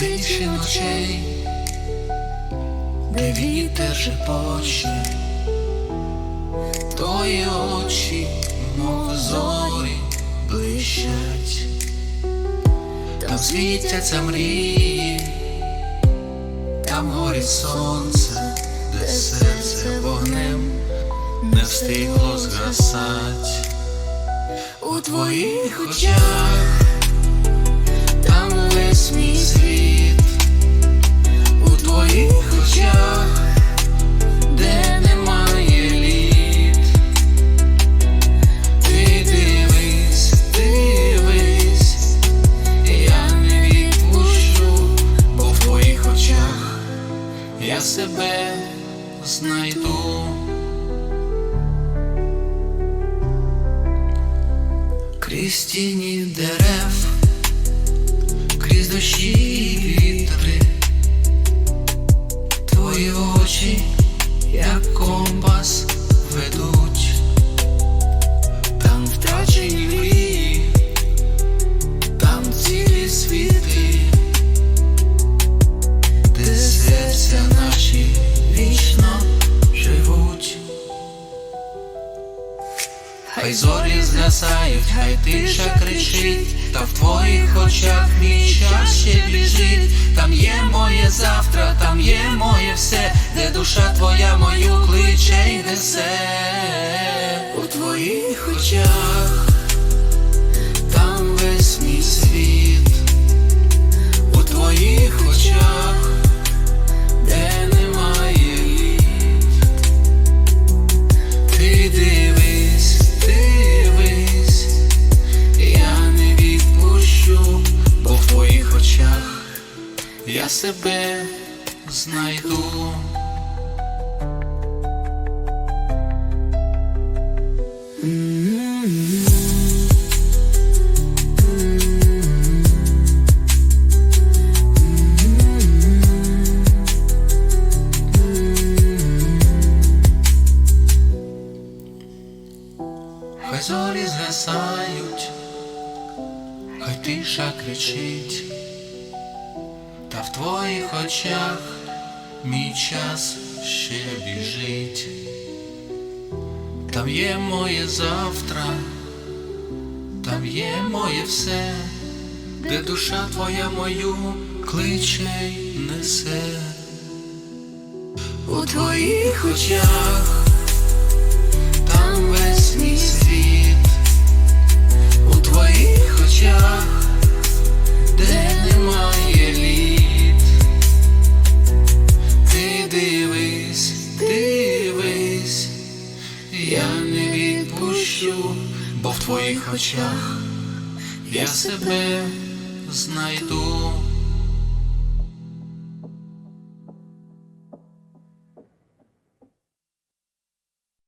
тиші ночей, де вітер шепоче, твої очі, мов зорі, блищать, там світяться мрії, там горить сонце, де серце вогнем не встигло згасать. У твоїх очах, я себе знайду. Крізь тіні дерев, крізь дощі і вітри, твої очі, Хай зорі згасають, хай тиша кричить, та в твоїх очах мій час ще біжить. Там є моє завтра, там є моє все, де душа твоя мою кличе й несе себе знайду. Хай зорі згасають, хай тиша кричить, та в твоїх очах мій час ще біжить. Там є моє завтра, там є моє все, де душа твоя мою кличе й несе. У твоїх очах там весь мій світ, відпущу, бо в твоїх очах я себе знайду.